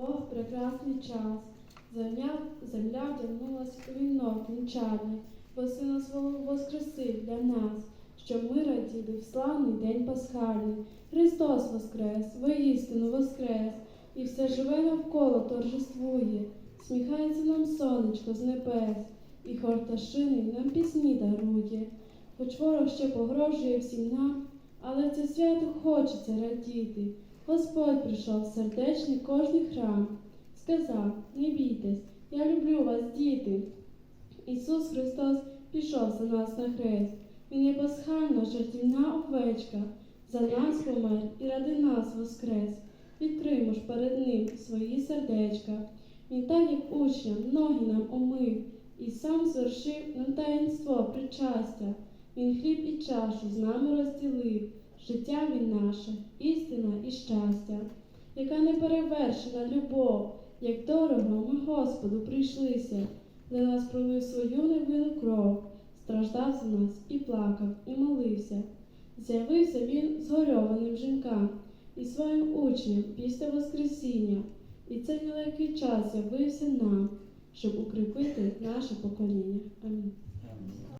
Бог прекрасний час. Земля, земля вдягнулась у вінок вінчальний, бо сина свого воскресив для нас, щоб ми раділи в славний день пасхальний. Христос воскрес, воістину воскрес, і все живе навколо торжествує. Сміхається нам сонечко з небес, і хор пташиний нам пісні дарує. Хоч ворог ще погрожує всім нам, але це свято хочеться радіти. Господь прийшов сердечний кожний храм, сказав: не бійтесь, я люблю вас, діти. Ісус Христос пішов за нас на хрест. Він є пасхальна жертівна овечка, за нас помер і ради нас воскрес. Відкриймо ж перед Ним свої сердечка. Він так, як учням, ноги нам омив, і сам звершив нам таїнство причастя. Він хліб і чашу з нами розділив, життя він наше, істина і щастя, яка неперевершена любов, як дорого ми Господу прийшлися, за нас пролив свою невинну кров, страждав за нас і плакав, і молився. З'явився він згорьованим жінкам і своїм учням після Воскресіння, і цей нелегкий час з'явився нам, щоб укріпити наше покоління. Амінь.